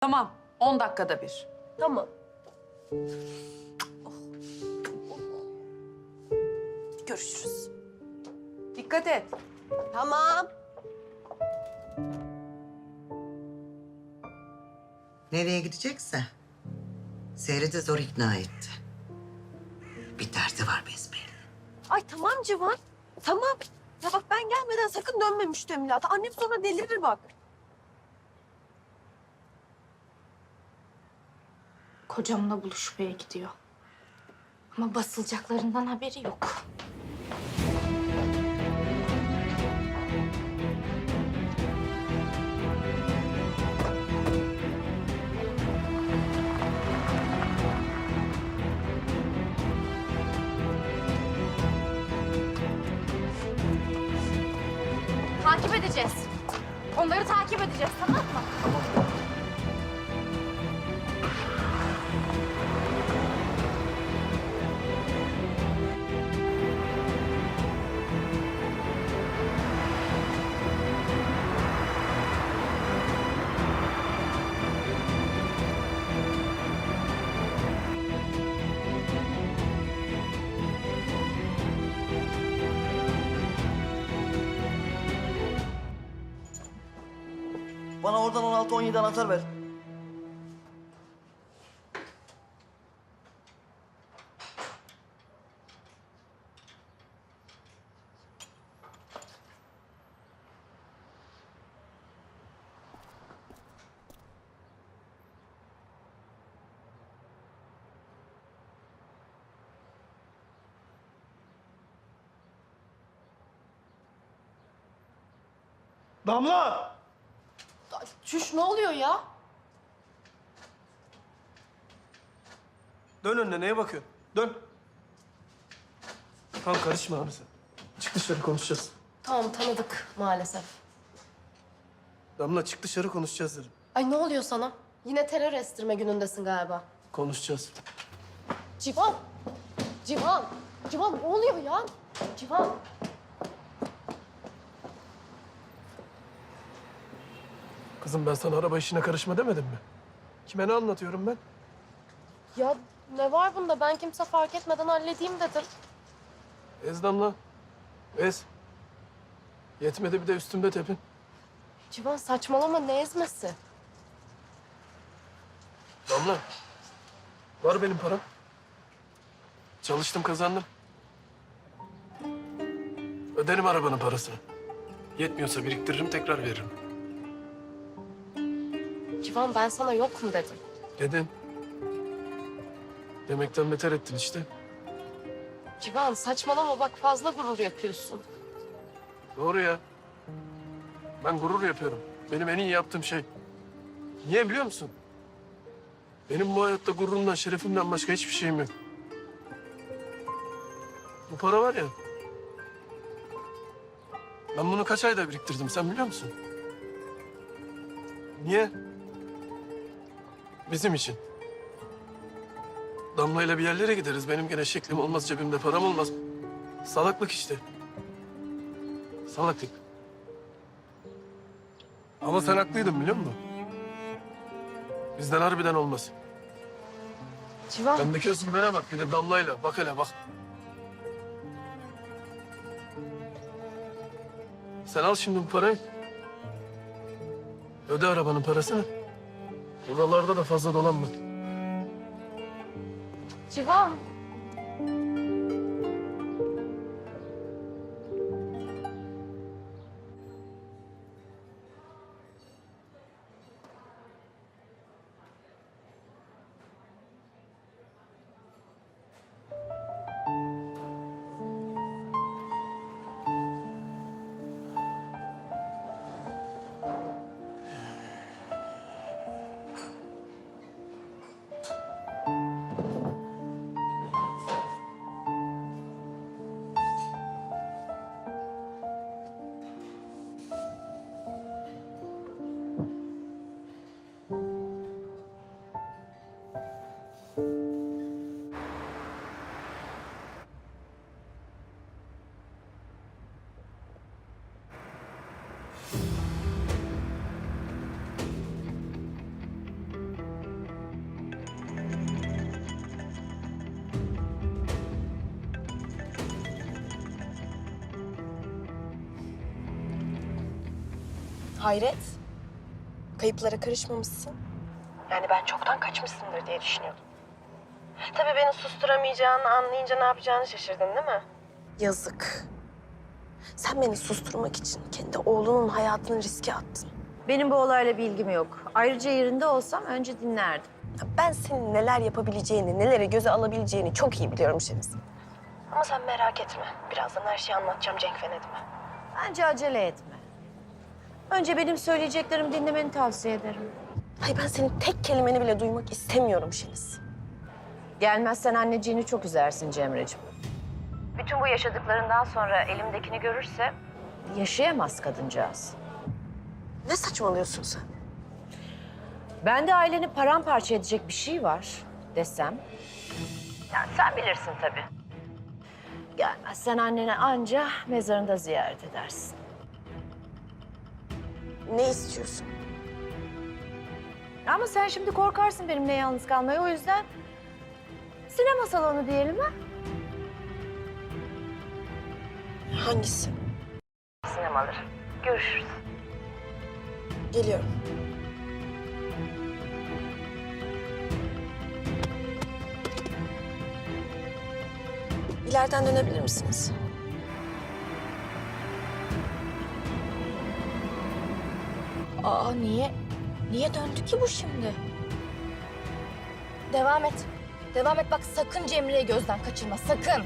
Tamam, 10 dakikada bir. Tamam. Görüşürüz. Dikkat et. Tamam. Nereye gidecekse Seyret'i zor ikna etti. Bir derdi var besbelli. Ay tamam Civan. Tamam. Ya bak ben gelmeden sakın dönme müştemilata. Annem sonra delirir bak. Kocamla buluşmaya gidiyor. Ama basılacaklarından haberi yok. Takip edeceğiz. Onları takip edeceğiz tamam Bana oradan 16-17 anahtar ver. Damla! Çüş ne oluyor ya? Dön önüne neye bakıyorsun? Dön. Tamam karışma abi sen. Çık dışarı konuşacağız. Tamam tanıdık maalesef. Damla çık dışarı konuşacağız dedim. Ay ne oluyor sana? Yine terör estirme günündesin galiba. Konuşacağız. Civan! Civan! Civan ne oluyor ya? Civan! Kızım ben sana araba işine karışma demedim mi? Kime ne anlatıyorum ben? Ya ne var bunda? Ben kimse fark etmeden halledeyim dedim. Ez Damla. Ez. Yetmedi bir de üstümde tepin. Civan saçmalama ne ezmesi? Damla. Var benim param. Çalıştım kazandım. Öderim arabanın parasını. Yetmiyorsa biriktiririm tekrar veririm. Civan ben sana yok mu dedim. Dedin. Demekten beter ettin işte. Civan saçmalama bak fazla gurur yapıyorsun. Doğru ya. Ben gurur yapıyorum. Benim en iyi yaptığım şey. Niye biliyor musun? Benim bu hayatta gururumdan, şerefimden başka hiçbir şeyim yok. Bu para var ya. Ben bunu kaç ayda biriktirdim sen biliyor musun? Niye? Bizim için. Damla'yla bir yerlere gideriz. Benim gene şeklim olmaz, cebimde param olmaz. Salaklık işte. Salaklık. Ama sen haklıydın biliyor musun? Bizden harbiden olmaz. Civan Bendeki özgüvene bak bir de Damla'yla. Bak hele bak. Sen al şimdi bu parayı. Öde arabanın parasını. Buralarda da fazla dolanma. Civan. Hayret. Kayıplara karışmamışsın. Yani ben çoktan kaçmışsındır diye düşünüyordum. Tabii beni susturamayacağını anlayınca ne yapacağını şaşırdın değil mi? Yazık. Sen beni susturmak için kendi oğlunun hayatını riske attın. Benim bu olayla bir ilgim yok. Ayrıca yerinde olsam önce dinlerdim. Ya Ben senin neler yapabileceğini, nelere göze alabileceğini çok iyi biliyorum Şeniz. Ama sen merak etme. Birazdan her şeyi anlatacağım Cenk ve Nedim'e. Bence acele etme. Önce benim söyleyeceklerimi dinlemeni tavsiye ederim. Ay ben senin tek kelimeni bile duymak istemiyorum Şeniz. Gelmezsen anneciğini çok üzersin Cemre'ciğim. Bütün bu yaşadıklarından sonra elimdekini görürse yaşayamaz kadıncağız. Ne saçmalıyorsun sen? Bende aileni paramparça edecek bir şey var desem. Yani sen bilirsin tabii. Gelmezsen annene anca mezarında ziyaret edersin. Ne istiyorsun? Ama sen şimdi korkarsın benimle yalnız kalmaya o yüzden sinema salonu diyelim ha? Hangisi? Sinemaları. Görüşürüz. Geliyorum. İleriden dönebilir misiniz? Aa niye? Niye döndü ki bu şimdi? Devam et. Devam et bak sakın Cemre'yi gözden kaçırma sakın.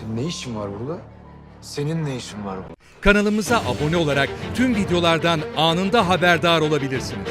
Senin ne işin var burada? Senin ne işin var burada? Kanalımıza abone olarak tüm videolardan anında haberdar olabilirsiniz.